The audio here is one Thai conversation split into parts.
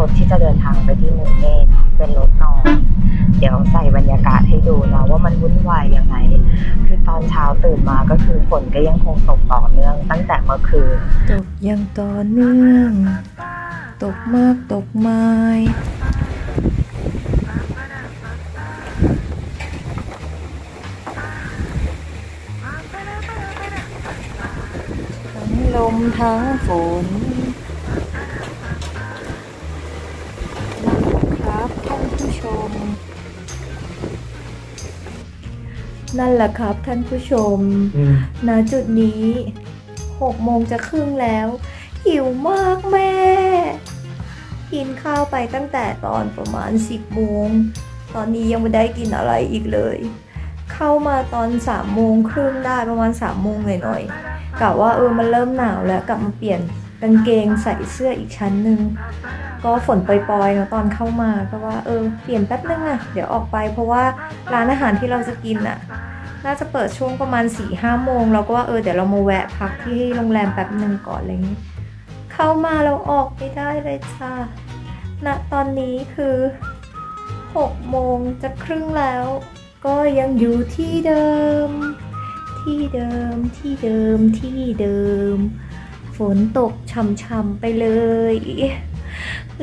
รถที่จะเดินทางไปที่มูเน่เป็นรถนอนเดี๋ยวใส่บรรยากาศให้ดูนะว่ามันวุ่นวายยังไง คือตอนเช้าตื่นมาก็คือฝนก็ยังคงตกต่อเนื่อง ตั้งแต่เมื่อคืนตกย่างต่อเนื่อง ตกมากตกไม้ทั้งลมทั้งฝน นั่นแหละครับท่านผู้ชมณจุดนี้หกโมงจะครึ่งแล้ว หิวมากแม่ กินข้าวไปตั้งแต่ตอนประมาณสิบโมง ตอนนี้ยังไม่ได้กินอะไรอีกเลย เข้ามาตอนสามโมงครึ่งได้ประมาณสามโมงหน่อยๆกะว่าเออมันเริ่มหนาวแล้วกลับมาเปลี่ยนกางเกงใส่เสื้ออีกชั้นหนึ่ง ก็ฝนปล่อยๆเนอะตอนเข้ามาก็ว่าเออเปลี่ยนแป๊บนึงอะเดี๋ยวออกไปเพราะว่าร้านอาหารที่เราจะกินอะ น่าจะเปิดช่วงประมาณ4ี่ห้าโมงเราก็ว่าเออเดี๋ยวเรามาแวะพักที่โรงแรมแป๊บหนึ่งก่อนอะไรอย่างนี้ เข้ามาเราออกไม่ได้เลยจ้าณตอนนี้คือ6โมงจะครึ่งแล้ว ก็ยังอยู่ที่เดิม ที่เดิมที่เดิมที่เดิม ฝนตกช่ำๆไปเลย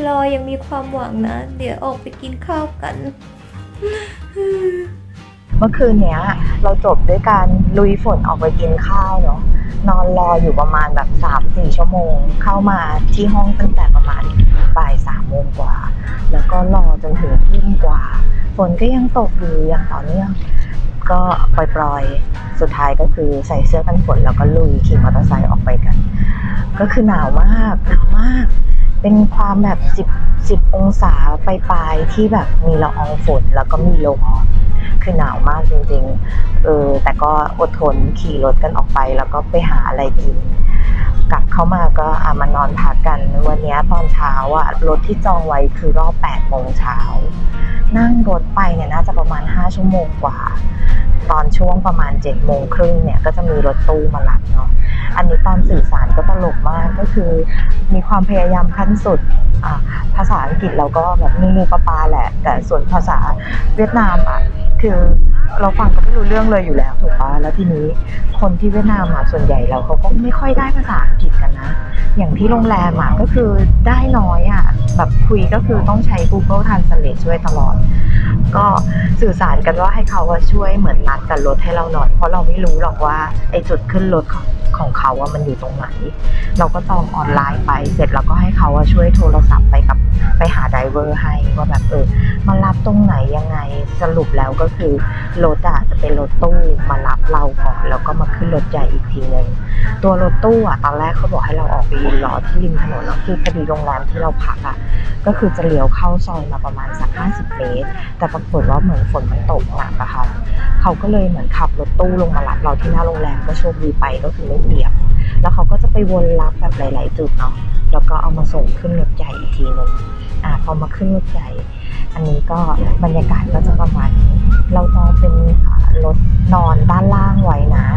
รอยังมีความหวังนะ เดี๋ยวออกไปกินข้าวกัน เมื่อคืนเนี้ย เราจบด้วยการลุยฝนออกไปกินข้าวเนาะนอนรออยู่ประมาณแบบสามสี่ชั่วโมง เข้ามาที่ห้องตั้งแต่ประมาณบ่ายสามโมงกว่า แล้วก็รอจนถึงทุ่มกว่า ฝนก็ยังตกอยู่อย่างต่อเนื่องก็ปล่อยๆ สุดท้ายก็คือใส่เสื้อกันฝนแล้วก็ลุยขี่มอเตอร์ไซค์ออกไปกัน ก็คือหนาวมากหนาวมาก เป็นความแบบสิบสิบองศาปลายๆที่แบบมีละอองฝนแล้วก็มีลม คือหนาวมากจริงๆ เออ แต่ก็อดทนขี่รถกันออกไป แล้วก็ไปหาอะไรกิน กลับเข้ามาก็อามานอนพักกัน วันนี้ตอนเช้าอะรถที่จองไว้คือรอบ8โมงเช้า นั่งรถไปเนี่ยน่าจะประมาณ 5 ชั่วโมงกว่า ตอนช่วงประมาณ7โมงครึ่งเนี่ยก็จะมีรถตู้มารับเนาะอันนี้ตอนสื่อสารก็ตลกมากก็คือมีความพยายามขั้นสุดภาษาอังกฤษเราก็แบบงูปลาปลาแหละ แต่ส่วนภาษาเวียดนามอะคือเราฟังก็ไม่รู้เรื่องเลยอยู่แล้วถูกปะแล้วทีนี้คนที่เวียดนามอะส่วนใหญ่เราเขาก็ไม่ค่อยได้ภาษาอังกฤษกันนะ อย่างที่โรงแรมอะก็คือได้น้อยอะแบบคุยก็คือต้องใช้ Google Translate ช่วยตลอด ก็สื่อสารกันว่าให้เขาว่าช่วยเหมือนนัดกันรถให้เราหน่อย เพราะเราไม่รู้หรอกว่าไอ้จุดขึ้นรถของของเขาว่ามันอยู่ตรงไหน เราก็ต้องออนไลน์ไป เสร็จแล้วก็ให้เขาว่าช่วยโทรศัพท์ไปกับไปหาไดเวอร์ให้ว่าแบบเออมารับตรงไหนยังไงสรุปแล้วก็็คือรถอะจะเป็นรถตู้มารับเราก่อนแล้วก็มาขึ้นรถใหญ่อีกทีนึงตัวรถตู้อะตอนแรกเขาบอกให้เราออกไปยืนรอที่ริมถนนแล้วคือพอดีโรงแรมที่เราพักอะก็คือจะเลี้ยวเข้าซอยมาประมาณสัก50เมตรแต่ปรากฏว่าเหมือนฝนมันตกหนักอะค่ะเขาก็เลยเหมือนขับรถตู้ลงมารับเราที่หน้าโรงแรมก็โชคดีไปก็คือไม่เปียกแล้วเขาก็จะไปวนรับแบบหลาย ๆ จุดเนาะแล้วก็เอามาส่งขึ้นรถใหญ่อีกทีนึงอ่าพอมาขึ้นรถใหญ่ อันนี้ก็บรรยากาศก็จะประมาณนี้ เราจองเป็นรถนอนด้านล่างไว้นะ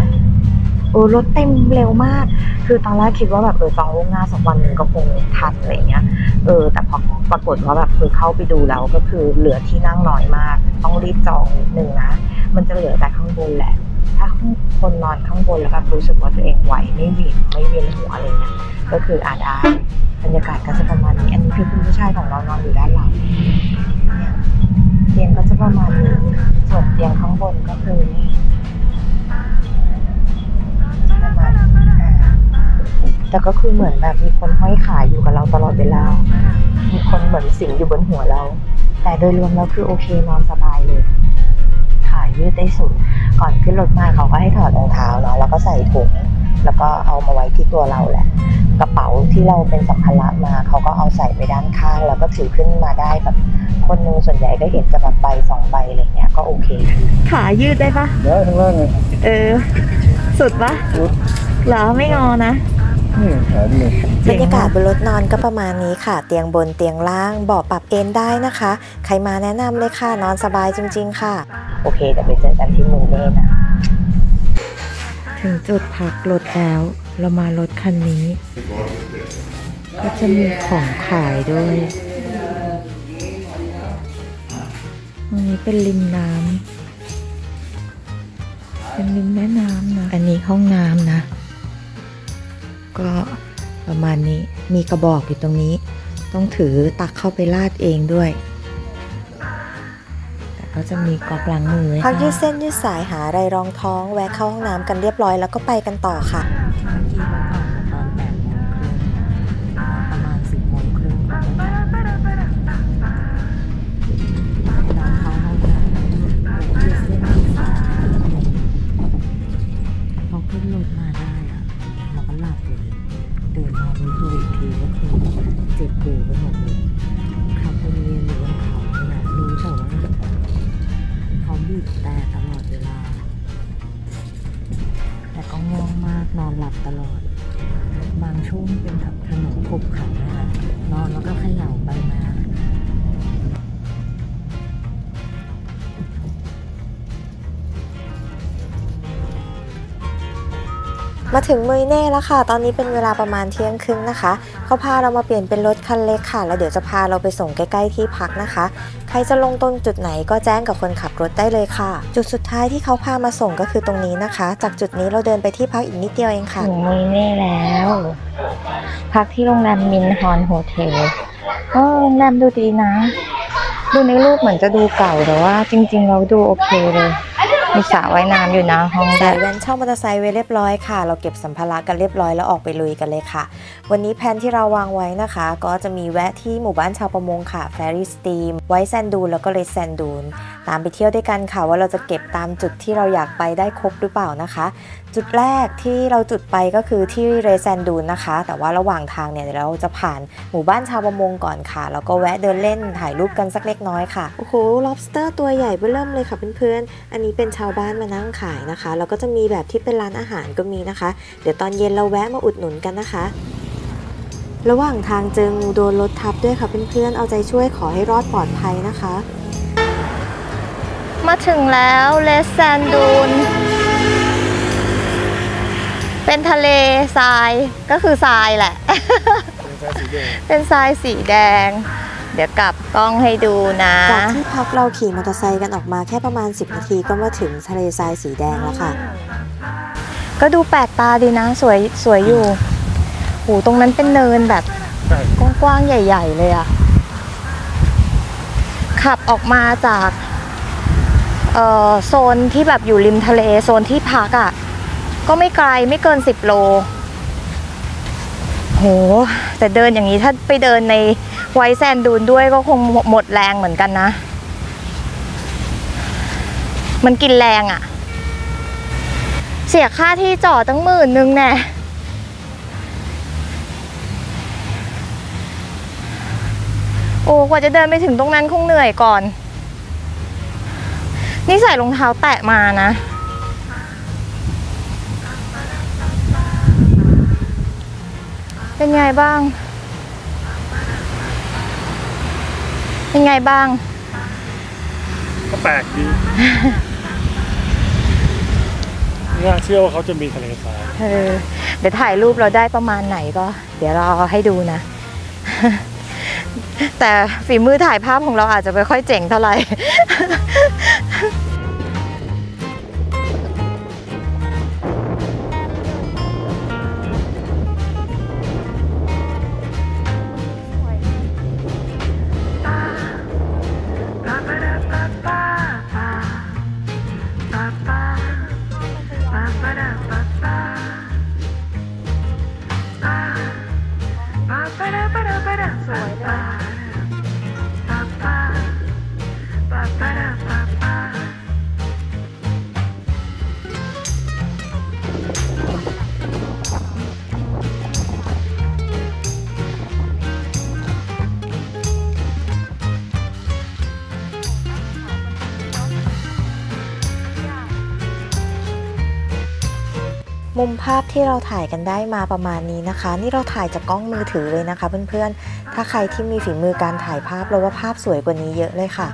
เออรถเต็มเร็วมาก คือตอนแรกคิดว่าแบบเออจองล่วงหน้าสักวันหนึ่งก็คงทันอะไรเงี้ย เออ แต่พอปรากฏว่าแบบคือเข้าไปดูแล้วก็คือเหลือที่นั่งน้อยมาก ต้องรีบจองนิดนึงนะ มันจะเหลือแต่ข้างบนแหละ ถ้าคนนอนข้างบนแล้วแบบรู้สึกว่าตัวเองไหวไม่เวียนไม่เวียนหัวอะไรเงี้ย ก็คืออาจได้บรรยากาศก็จะประมาณนี้ อันนี้คือคุณผู้ชายของเรานอนอยู่ด้านหลังเนี่ยเตียงก็จะประมาณนี้ ส่วนเตียงข้างบนก็คือนี่ประมาณนี้อ่าแต่ก็คือเหมือนแบบมีคนห้อยขาอยู่กับเราตลอดเวลา มีคนเหมือนสิงอยู่บนหัวเรา แต่โดยรวมแล้วคือโอเคนอนสบายเลย ขายืดได้สุด ก่อนขึ้นรถมาเขาก็ให้ถอดรองเท้าเนาะ แล้วก็ใส่ถุง แล้วก็เอามาไว้ที่ตัวเราแหละ กระเป๋าที่เราเป็นสัมภาระมาเขาก็เอาใส่ไปด้านข้าง แล้วก็ถือขึ้นมาได้แบบคนนึงส่วนใหญ่ก็เห็นจะแบบใบสองใบอะไรเงี้ยก็โอเคขายืดได้ปะได้ทั้งล่างเลยเออ สุดปะสุดเหรอไม่งอนะนี่ขาดีบรรยากาศบนรถนอนก็ประมาณนี้ค่ะ เตียงบนเตียงล่างเบาะปรับเอนได้นะคะ ใครมาแนะนำเลยค่ะนอนสบายจริง ๆ ค่ะ โอเคเดี๋ยวไปเจอกันที่มูเน่นะ ถึงจุดพักรถแล้ว เรามารถคันนี้ ก็จะมีของขายด้วยอันนี้เป็นริมน้ำเป็นริมแม่น้ำนะ อันนี้ห้องน้ำนะ ก็ประมาณนี้ มีกระบอกอยู่ตรงนี้ ต้องถือตักเข้าไปลาดเองด้วย ก็จะมีกรอบล้างมือให้พักยืดเส้นยืดสายหาอะไรรองท้อง แวะเข้าห้องน้ำกันเรียบร้อยแล้วก็ไปกันต่อค่ะ มาถึงมุยเน่แล้วค่ะ ตอนนี้เป็นเวลาประมาณเที่ยงครึ่งนะคะเขาพาเรามาเปลี่ยนเป็นรถคันเล็กค่ะ แล้วเดี๋ยวจะพาเราไปส่งใกล้ๆที่พักนะคะ ใครจะลงตรงจุดไหนก็แจ้งกับคนขับรถได้เลยค่ะ จุดสุดท้ายที่เขาพามาส่งก็คือตรงนี้นะคะ จากจุดนี้เราเดินไปที่พักอีกนิดเดียวเองค่ะถึงมุยเน่แล้ว พักที่โรงแรมมินฮอนโฮเทลก็โรงแรมดูดีนะ ดูในรูปเหมือนจะดูเก่าแต่ว่า จริง ๆ เราดูโอเคเลย มีสระว่ายน้ำอยู่นะห้องแดใส่แว่นเช่ามอเตอร์ไซค์ไว้เรียบร้อยค่ะ เราเก็บสัมภาระกันเรียบร้อยแล้วออกไปลุยกันเลยค่ะ วันนี้แผนที่เราวางไว้นะคะ ก็จะมีแวะที่หมู่บ้านชาวประมงค่ะ Ferry Steam ไว้แซนดูนแล้วก็เลแซนดูนตามไปเที่ยวด้วยกันค่ะว่าเราจะเก็บตามจุดที่เราอยากไปได้ครบหรือเปล่านะคะ จุดแรกที่เราจุดไปก็คือที่เรแซนดูนนะคะ แต่ว่าระหว่างทางเนี่ยเราจะผ่านหมู่บ้านชาวประมงก่อนค่ะแล้วก็แวะเดินเล่นถ่ายรูปกันสักเล็กน้อยค่ะโอ้โห lobster ตัวใหญ่เบ้อเริ่มเลยค่ะเพื่อนๆอันนี้เป็นชาวบ้านมานั่งขายนะคะแล้วก็จะมีแบบที่เป็นร้านอาหารก็มีนะคะ เดี๋ยวตอนเย็นเราแวะมาอุดหนุนกันนะคะระหว่างทางเจองูโดนรถทับด้วยค่ะเพื่อนๆ เอาใจช่วยขอให้รอดปลอดภัยนะคะ มาถึงแล้วเลสแซนดูน เป็นทะเลทรายก็คือทรายแหละ เป็นทรายสีแดง เดี๋ยวกลับกล้องให้ดูนะ จากที่พักเราขี่มอเตอร์ไซค์กันออกมาแค่ประมาณ 10 นาทีก็มาถึงทะเลทรายสีแดงแล้วค่ะ ก็ดูแปลกตาดีนะ สวยสวยอยู่โหตรงนั้นเป็นเนินแบบกว้างๆใหญ่ ๆ เลยอะขับออกมาจากเอ่อ โซนที่แบบอยู่ริมทะเลโซนที่พักอะก็ไม่ไกลไม่เกิน 10 โล โห แต่เดินอย่างนี้ถ้าไปเดินในไวแซนดูนด้วยก็คงหมดแรงเหมือนกันนะ มันกินแรงอะ เสียค่าที่จอดตั้งหมื่นนึงแน่โอ้กว่าจะเดินไปถึงตรงนั้นคงเหนื่อยก่อน นี่ใส่รองเท้าแตะมานะ เป็นไงบ้าง เป็นไงบ้าง ก็แปลกดีไม่น่าเชื่อว่าเขาจะมีทะเลทรายเออเดี๋ยวถ่ายรูปเราได้ประมาณไหนก็ เดี๋ยวเราเอาให้ดูนะ แต่ฝีมือถ่ายภาพของเราอาจจะไม่ค่อยเจ๋งเท่าไหร่ ภาพที่เราถ่ายกันได้มาประมาณนี้นะคะ นี่เราถ่ายจากกล้องมือถือเลยนะคะ เพื่อนๆ ถ้าใครที่มีฝีมือการถ่ายภาพเราว่าภาพสวยกว่านี้เยอะเลยค่ะ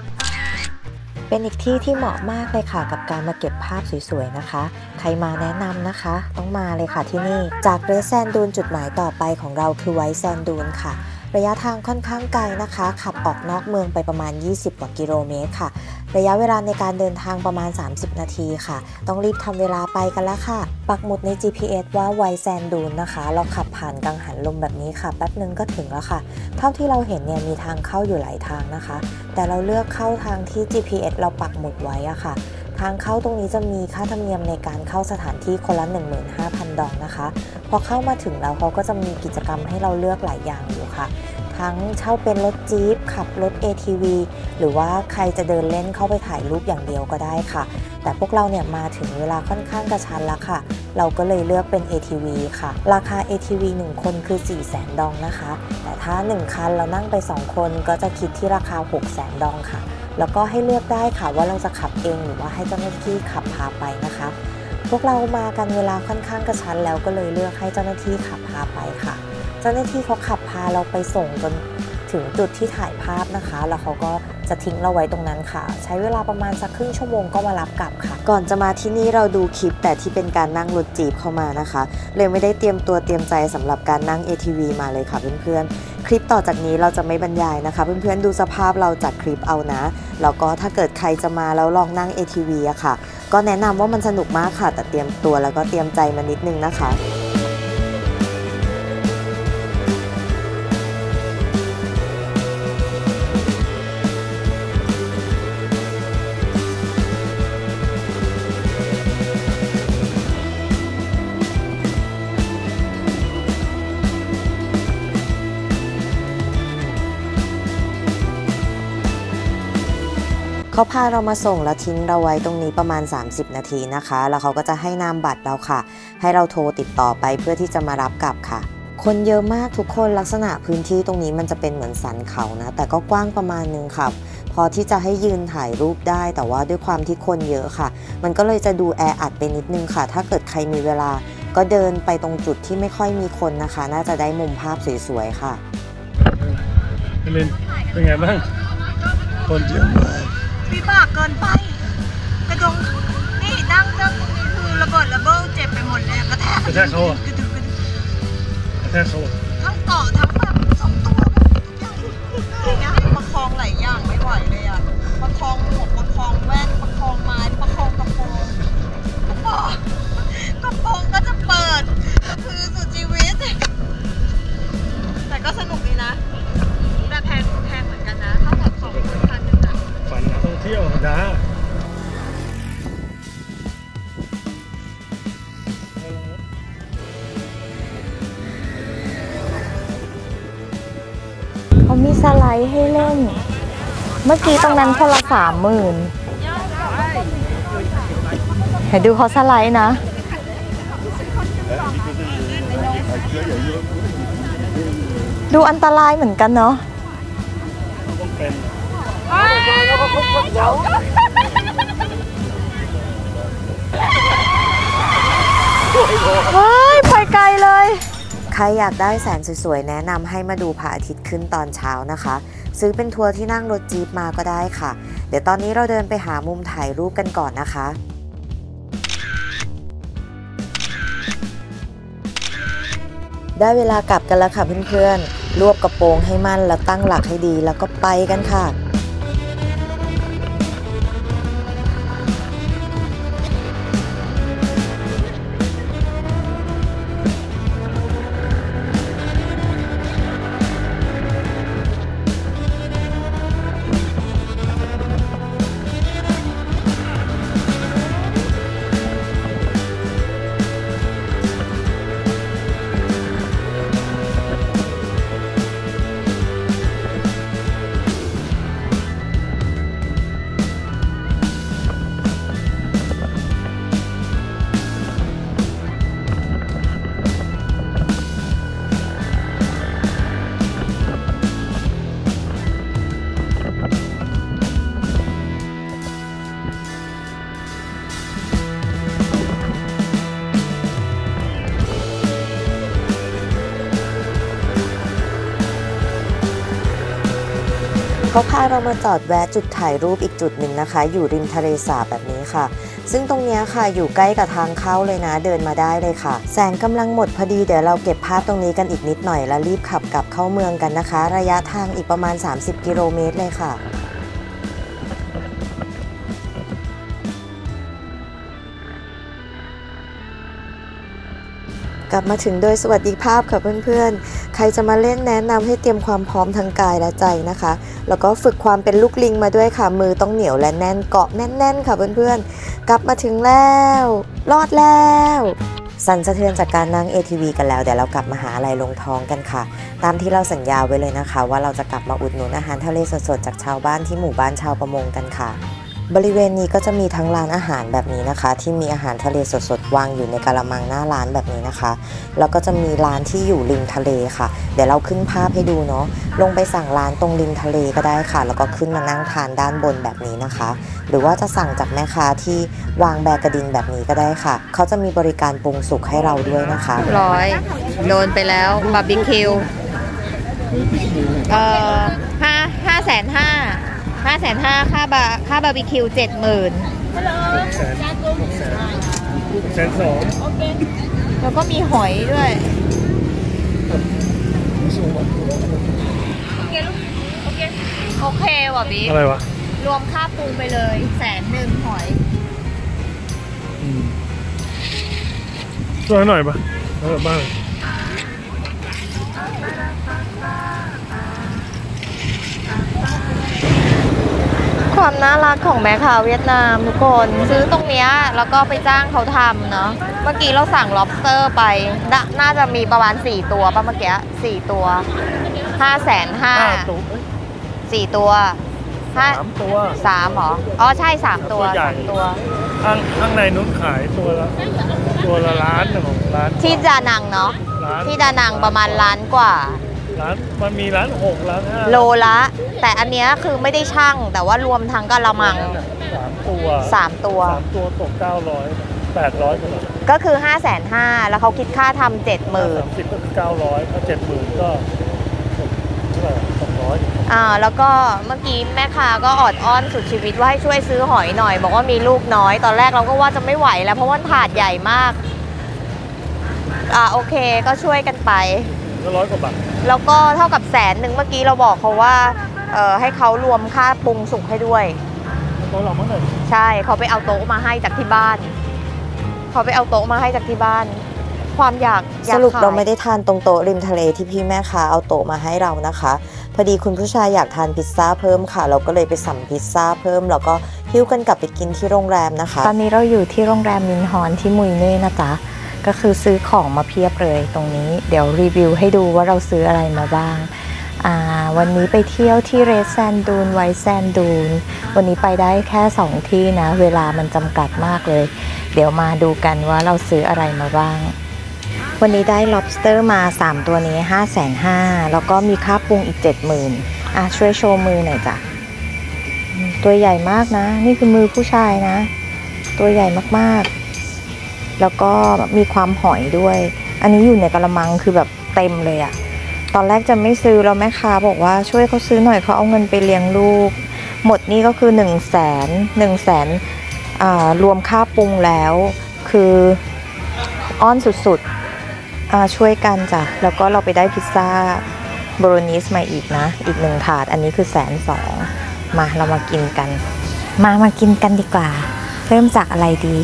เป็นอีกที่ที่เหมาะมากเลยค่ะ กับการมาเก็บภาพสวยๆนะคะ ใครมาแนะนำนะคะ ต้องมาเลยค่ะที่นี่ จากเรสแซนดูนจุดหมายต่อไปของเราคือไวท์แซนดูนค่ะ ระยะทางค่อนข้างไกลนะคะ ขับออกนอกเมืองไปประมาณ 20 กว่ากิโลเมตรค่ะ ระยะเวลาในการเดินทางประมาณ 30 นาทีค่ะ ต้องรีบทำเวลาไปกันแล้วค่ะ ปักหมุดใน GPS ว่าไวแซนดูนนะคะ เราขับผ่านกังหันลมแบบนี้ค่ะ แป๊บนึงก็ถึงแล้วค่ะ เท่าที่เราเห็นเนี่ยมีทางเข้าอยู่หลายทางนะคะ แต่เราเลือกเข้าทางที่ GPS เราปักหมุดไว้อะค่ะ ทางเข้าตรงนี้จะมีค่าธรรมเนียมในการเข้าสถานที่คนละ 15,000 ดองนะคะ พอเข้ามาถึงแล้วเขาก็จะมีกิจกรรมให้เราเลือกหลายอย่างอยู่ค่ะ ทั้งเช่าเป็นรถจี๊ปขับรถ ATV หรือว่าใครจะเดินเล่นเข้าไปถ่ายรูปอย่างเดียวก็ได้ค่ะ แต่พวกเราเนี่ยมาถึงเวลาค่อนข้างกระชันแล้วค่ะ เราก็เลยเลือกเป็น ATV ค่ะ ราคา ATV 1 คนคือ 4 0 0 0 0 0ดองนะคะ แต่ถ้า 1 คันเรานั่งไป 2 คนก็จะคิดที่ราคา 6 0 0 0 0 0ดองค่ะ แล้วก็ให้เลือกได้ค่ะว่าเราจะขับเองหรือว่าให้เจ้าหน้าที่ขับพาไปนะคะ พวกเรามากันเวลาค่อนข้างกระชั้นแล้วก็เลยเลือกให้เจ้าหน้าที่ขับพาไปค่ะ เจ้าหน้าที่เขาขับพาเราไปส่งจน ถึงจุดที่ถ่ายภาพนะคะ แล้วเขาก็จะทิ้งเราไว้ตรงนั้นค่ะ ใช้เวลาประมาณสักครึ่งชั่วโมงก็มารับกลับค่ะ ก่อนจะมาที่นี่เราดูคลิปแต่ที่เป็นการนั่งรถจีบเข้ามานะคะ เลยไม่ได้เตรียมตัวเตรียมใจสำหรับการนั่ง ATV มาเลยค่ะเพื่อนๆ คลิปต่อจากนี้เราจะไม่บรรยายนะคะ เพื่อนๆดูสภาพเราจากคลิปเอานะ แล้วก็ถ้าเกิดใครจะมาแล้วลองนั่ง ATV อะค่ะ ก็แนะนำว่ามันสนุกมากค่ะ แต่เตรียมตัวแล้วก็เตรียมใจมานิดนึงนะคะ เขาพาเรามาส่งแล้วทิ้งเราไว้ตรงนี้ประมาณ 30 นาทีนะคะ แล้วเขาก็จะให้นามบัตรเราค่ะ ให้เราโทรติดต่อไปเพื่อที่จะมารับกลับค่ะ คนเยอะมากทุกคนลักษณะพื้นที่ตรงนี้มันจะเป็นเหมือนสันเขานะ แต่ก็กว้างประมาณนึงค่ะพอที่จะให้ยืนถ่ายรูปได้ แต่ว่าด้วยความที่คนเยอะค่ะ มันก็เลยจะดูแออัดไปนิดนึงค่ะ ถ้าเกิดใครมีเวลา ก็เดินไปตรงจุดที่ไม่ค่อยมีคนนะคะ น่าจะได้มุมภาพสวยๆค่ะเล่นเป็นไงบ้างคนเยอะมาก วิบากเกินไป กระดงนี่ดั้งเรื่องตรงนี้คือระเบิดระเบ้อเจ็บไปหมดเลยกระแทกกระแทกเขาอะกระดึกกระดึกกระแทกเขาอะทั้งต่อทั้งแบบสองตัวแบบทุกอย่าง รงนั้นคนละสามหมื่นเห็นดูเขาสไลด์นะ ดูอันตรายเหมือนกันเนาะต้องเป็นเฮ้ยไปไกลเลย ใครอยากได้แสงสวยๆ แนะนำให้มาดูพระอาทิตย์ขึ้นตอนเช้านะคะ ซื้อเป็นทัวร์ที่นั่งรถจี๊ปมาก็ได้ค่ะ เดี๋ยวตอนนี้เราเดินไปหามุมถ่ายรูปกันก่อนนะคะได้เวลากลับกันแล้วค่ะเพื่อนๆ รวบกระโปรงให้มั่นแล้วตั้งหลักให้ดีแล้วก็ไปกันค่ะ เขาพาเรามาจอดแวะจุดถ่ายรูปอีกจุดหนึ่งนะคะ อยู่ริมทะเลสาบแบบนี้ค่ะ ซึ่งตรงนี้ค่ะอยู่ใกล้กับทางเข้าเลยนะเดินมาได้เลยค่ะ แสงกำลังหมดพอดีเดี๋ยวเราเก็บภาพตรงนี้กันอีกนิดหน่อยแล้วรีบขับกลับเข้าเมืองกันนะคะ ระยะทางอีกประมาณ 30 กิโลเมตรเลยค่ะ ลับมาถึงโดยสวัสดิภาพค่ะเพื่อนๆ ใครจะมาเล่นแนะนำให้เตรียมความพร้อมทางกายและใจนะคะ แล้วก็ฝึกความเป็นลูกลิงมาด้วยค่ะ มือต้องเหนียวและแน่นเกาะแน่น ๆ ค่ะเพื่อนๆ กลับมาถึงแล้ว รอดแล้วสั่นสะเทือนจากการนั่ง ATV กันแล้วเดี๋ยวเรากลับมาหาอะไรลงท้องกันค่ะ ตามที่เราสัญญาไว้เลยนะคะ ว่าเราจะกลับมาอุดหนุนอาหารทะเลสดๆจากชาวบ้านที่หมู่บ้านชาวประมงกันค่ะ บริเวณนี้ก็จะมีทั้งร้านอาหารแบบนี้นะคะ ที่มีอาหารทะเลสดๆวางอยู่ในกะละมังหน้าร้านแบบนี้นะคะ แล้วก็จะมีร้านที่อยู่ริมทะเลค่ะ เดี๋ยวเราขึ้นภาพให้ดูเนาะลงไปสั่งร้านตรงริมทะเลก็ได้ค่ะ แล้วก็ขึ้นมานั่งทานด้านบนแบบนี้นะคะ หรือว่าจะสั่งจากแม่ค้าที่วางแบกระดินแบบนี้ก็ได้ค่ะ เขาจะมีบริการปรุงสุกให้เราด้วยนะคะร้อยโดนไปแล้วบาร์บีคิวเอ่อห้าห้าแสนห้า ห้าแสนห้าค่าบาค่าบาร์บีคิวเจ็ดหมื่นหกแสนหกแสนหกแสนสองแล้วก็มีหอยด้วยโอเคว่ะบิ๊กอะไรวะ รวมค่าปรุงไปเลยแสนหนึ่งหอยอืมช่วยหน่อยปะเออบ้าง ความน่ารักของแม่ค้าเวียดนามทุกคนซื้อตรงเนี้ยแล้วก็ไปจ้างเขาทำเนาะเมื่อกี้เราสั่ง lobster ไปนน่าจะมีประมาณ 4 ตัวป่ะเมื่อกี้สี่ตัวห้าแสนห้าห้าตัวเอ้ยสี่ตัวห้าสามตัวสามเหรออ๋อใช่สามตัวตัวใหญ่ สามตัว ข้างข้างในนู้นขายตัวละตัวละล้านนะของร้านที่ดานังเนาะร้านที่ดานังประมาณล้านกว่า ร้านมันมีร้านหกร้านห้าโลละ แต่อันเนี้ยคือไม่ได้ช่างแต่ว่ารวมทั้งกะละมัง สามตัวสามตัว สามตัวตกเก้าร้อยแปดร้อยกว่าบาทก็คือ 5 5 0 0 0แล้วเขาคิดค่าทำเจ็ดหมื่นสามสิบก็คือเก้าร้อยถ้าเจ็ดหมื่นก็เท่าไหร่สองร้อยอ่าแล้วก็เมื่อกี้แม่ค้าก็ออดอ้อนสุดชีวิตว่าให้ช่วยซื้อหอยหน่อย บอกว่ามีลูกน้อยตอนแรกเราก็ว่าจะไม่ไหวแล้วเพราะว่าถาดใหญ่มากอ่าโอเคก็ช่วยกันไป ก็ร้อยกว่าบาทแล้วก็เท่ากับแสนหนึ่งเมื่อกี้เราบอกเขาว่าเออให้เขารวมค่าปรุงสุกให้ด้วยตัวเราเมื่อไหร่ใช่เขาไปเอาโต๊ะมาให้จากที่บ้านเขาไปเอาโต๊ะมาให้จากที่บ้าน ความอยากอยสกรุปขย เราไม่ได้ทานตรงโต๊ะริมทะเลที่พี่แม่ค้าเอาโต๊ะมาให้เรานะคะ พอดีคุณผู้ชายอยากทานพิซซ่าเพิ่มค่ะ เราก็เลยไปสั่งพิซซ่าเพิ่ม แล้วก็หิ้วกันกลับไปกินที่โรงแรมนะคะ ตอนนี้เราอยู่ที่โรงแรมมินฮอนที่มุยเน่นะจ๊ะ ก็คือซื้อของมาเพียบเลยตรงนี้ เดี๋ยวรีวิวให้ดูว่าเราซื้ออะไรมาบ้างาวันนี้ไปเที่ยวที่เรดแซนดูนไวแซนดูน วันนี้ไปได้แค่ 2 ที่นะ เวลามันจำกัดมากเลย เดี๋ยวมาดูกันว่าเราซื้ออะไรมาบ้าง วันนี้ได้ lobster มา 3 ตัวนี้ 5 5 0 0 0แล้วก็มีค่าปรุงอีก 70,000อะช่วยโชว์มือหน่อยจ้ะ ตัวใหญ่มากนะ นี่คือมือผู้ชายนะ ตัวใหญ่มากๆ แล้วก็มีความหอยด้วย อันนี้อยู่ในกระมังคือแบบเต็มเลยอะตอนแรกจะไม่ซื้อแล้วแม่ค้าบอกว่าช่วยเขาซื้อหน่อยเขาเอาเงินไปเลี้ยงลูก หมดนี่ก็คือ1นึ่งแสนหนึ่งแสนรวมค่าปรุงแล้ว คืออ้อนสุดๆช่วยกันจ้ะแล้วก็เราไปได้พิซซ่าโบโรนีสมาอีกนะ อีกหนึ่งถาดอันนี้คือแสนสองมาเรามากินกัน มามากินกันดีกว่า เริ่มจากอะไรดี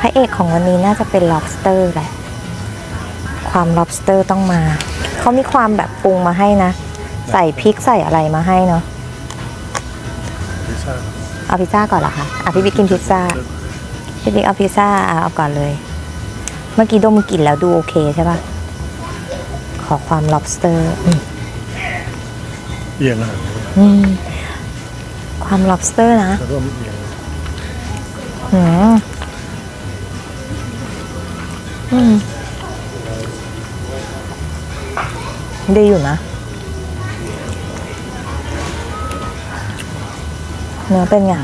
พระเอกของวันนี้น่าจะเป็น lobster แหละ ความ lobster ต้องมา เขามีความแบบปรุงมาให้นะ ใส่พริกใส่อะไรมาให้เนาะพิซซ่าเอาพิซซ่าก่อนเหรอคะอะพี่บิ๊กกินพิซซ่า พี่บิ๊กเอาพิซซ่าอะเอาก่อนเลย เมื่อกี้ดมกลิ่นแล้วดูโอเคใช่ปะขอความ lobster อืมเอียงอะอืมความ lobster นะแล้วก็เอียงอืมอืม ดีอยู่นะ เนื้อเป็นไง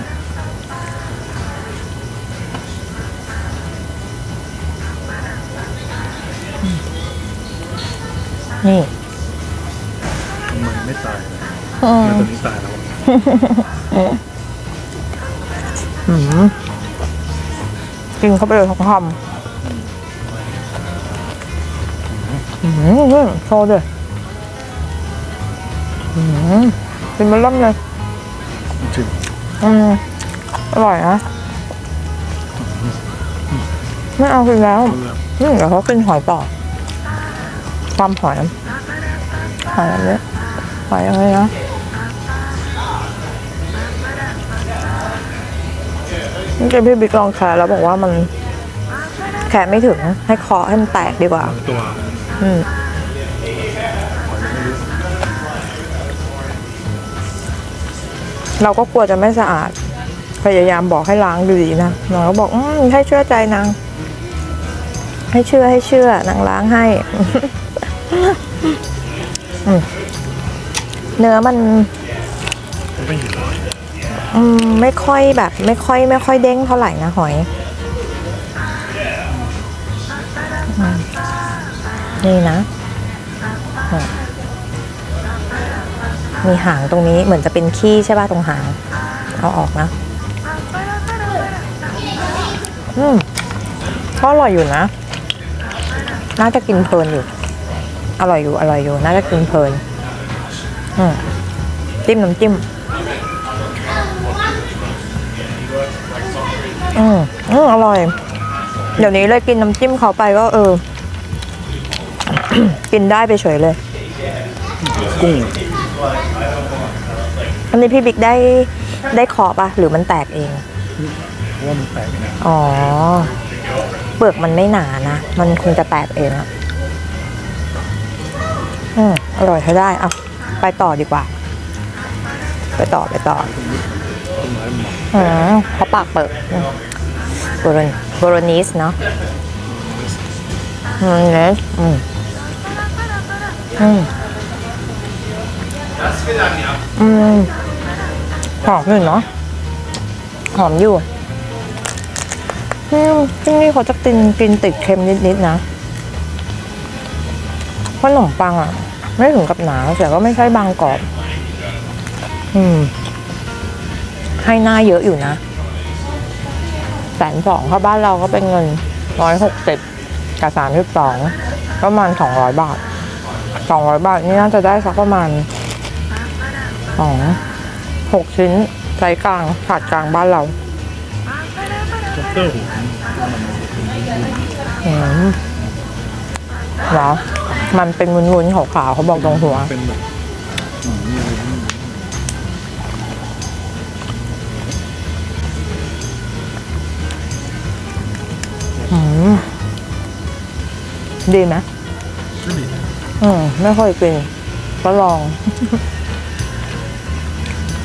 อืมนี่มันไม่ตายเลยอืมแล้วตัวนี้ตายแล้วอะอืมกินเข้าไปเลยทั้งคำ อืมโชว์ด้วยอืมกินมันล่ำเลยจริงอืมอร่อยนะไม่เอากินแล้วอืมเดี๋ยวเขากินหอยต่อตำหอยหอยอะไรหอยอะไรนะเมื่อกี้พี่บิ๊กลองแคะแล้วบอกว่ามันแคะไม่ถึงให้คาะให้มันแตกดีกว่าตัวืมเราก็กลัวจะไม่สะอาด พยายามบอกให้ล้างดีนะนางก็บอก อืมให้เชื่อใจนาง ให้เชื่อให้เชื่อนางล้างให้ เนื้อมันไม่เห็นอืมไม่ค่อยแบบ ไม่ค่อย ไม่ค่อยเด้งเท่าไหร่นะหอย อืม นี่นะมมีหางตรงนี้เหมือนจะเป็นขี้ใช่ป่ะตรงหาง เอาออกนะ อืมก็อร่อยอยู่นะ น่าจะกินเพลินอยู่ อร่อยอยู่อร่อยอยู่ น่าจะกินเพลิน อืมจิ้มน้ำจิ้ม อืมอืมอร่อย เดี๋ยวนี้เลยกินน้ำจิ้มเขาไปก็เออ กินได้ไปเฉยเลย กุ้ง อันนี้พี่บิ๊กได้ได้ขอบปะหรือมันแตกเองเพราะว่ามันแตกนะอ๋อ เปลือกมันไม่หนานะ มันคงจะแตกเองอะอืมอร่อยใช้ได้เอาไปต่อดีกว่า ไปต่อไปต่อต้นไม้มันอืมเขาปากเปิดโบโรนโบโรนีสเนาะอืมเนสอืม อืมอืมหอมอยู่เนาะหอมอยู่ที่นี่เขาจะกินกินติดเค็มนิดๆนะขนมปังอะ ไม่ถึงกับหนาแต่ก็ไม่ใช่บางกรอบ อืม ให้หน้าเยอะอยู่นะแสนสองถ้าบ้านเราก็เป็นเงินร้อยหกสิบกับสามสิบสองประมาณสองร้อยบาท สองร้อยบาท นี่น่าจะได้สักประมาณสองหกชิ้นไซส์กลางถาดกลางบ้านเราด็อกเตอร์หูอืมเหรอมันเป็นวุ้นๆขาวๆเขาบอกตรงหัว เป็นแบบอืมมีอะไรนี่อืมดีไหมก็ดีนะ อืมไม่ค่อยกินก็ลอง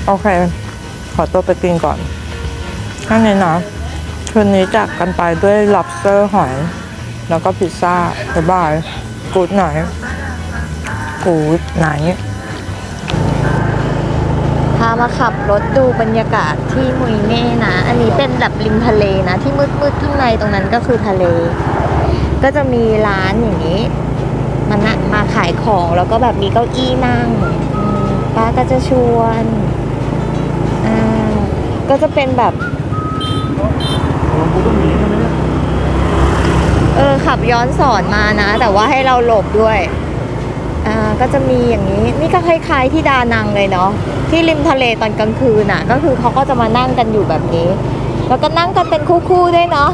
โอเค ขอตัวไปกินก่อนแค่นี้นะคืนนี้จากกันไปด้วย lobster หอย แล้วก็พิซซ่าบ๊ายบาย กูดไหน กูดไหนพามาขับรถดูบรรยากาศที่มุยเน่นะ อันนี้เป็นแบบริมทะเลนะ ที่มืดๆข้างในตรงนั้นก็คือทะเล ก็จะมีร้านอย่างนี้ ขายของแล้วก็แบบมีเก้าอี้นั่งอืมป้าก็จะชวนอ่าก็จะเป็นแบบกูต้องมีใช่ไหมเนี่ยเออขับย้อนสอนมานะ แต่ว่าให้เราหลบด้วยอ่าก็จะมีอย่างนี้นี่ก็คล้ายๆที่ดานังเลยเนาะที่ริมทะเลตอนกลางคืนน่ะ ก็คือเขาก็จะมานั่งกันอยู่แบบนี้ แล้วก็นั่งกันเป็นคู่ๆด้วยเนาะ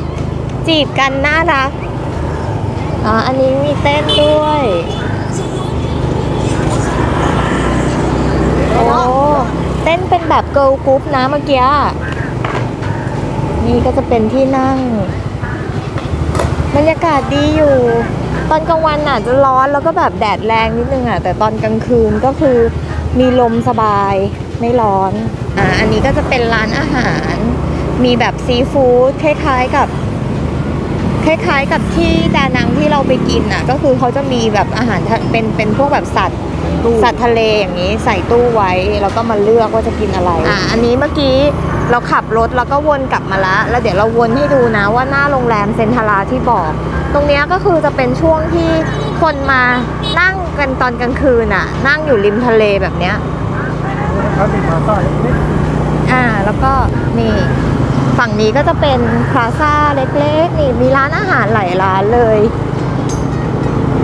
จีบกันน่ารักอ่าอันนี้มีเต้นด้วย โอ้เต้นเป็นแบบเกิร์ลกรุ๊ปนะเมื่อกี้ นี่ก็จะเป็นที่นั่ง บรรยากาศดีอยู่ ตอนกลางวันน่ะจะร้อนแล้วก็แบบแดดแรงนิดนึงอะ แต่ตอนกลางคืนก็คือมีลมสบายไม่ร้อน อ่า อันนี้ก็จะเป็นร้านอาหาร มีแบบซีฟู้ดคล้ายๆกับคล้ายๆกับที่ดานังที่เราไปกินอะ ก็คือเขาจะมีแบบอาหารเป็นเป็นพวกแบบสัตว์ สัตว์ทะเลอย่างนี้ใส่ตู้ไว้แล้วก็มาเลือกว่าจะกินอะไรอ่าอันนี้เมื่อกี้เราขับรถแล้วก็วนกลับมาละ แล้วเดี๋ยวเราวนให้ดูนะว่าหน้าโรงแรมเซนทาราที่บอก ตรงเนี้ยก็คือจะเป็นช่วงที่คนมานั่งกันตอนกลางคืนอะ นั่งอยู่ริมทะเลแบบเนี้ยคครับมีพาซ่านิดอ่าแล้วก็นี่ฝั่งนี้ก็จะเป็นพลาซ่าเล็กๆนี่มีร้านอาหารหลายร้านเลย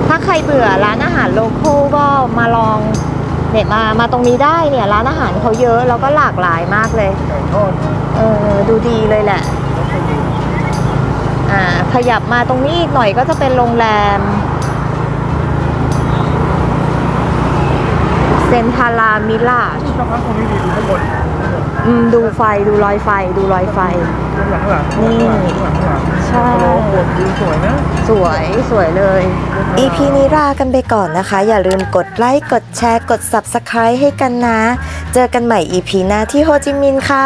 ถ้าใครเบื่อร้านอาหารโลคอลก็มาลองเนี่ยมามาตรงนี้ได้เนี่ยร้านอาหารเขาเยอะแล้วก็หลากหลายมากเลยไก่ทอดเออดูดีเลยแหละอ่าขยับมาตรงนี้อีกหน่อยก็จะเป็นโรงแรมเซนทารามิลาชสักพักตรงนี้ดีดูข้างบนอืมดูไฟดูรอยไฟดูรอยไฟข้างหลังข้างหลังนี่ ข้างหลังข้างหลังใช่โอ้โหวิวสวยนะสวยสวยเลย EP นี้ลากันไปก่อนนะคะ อย่าลืมกดไลค์กดแชร์กด Subscribe ให้กันนะ เจอกันใหม่ EP หน้าที่โฮจิมินห์ค่ะ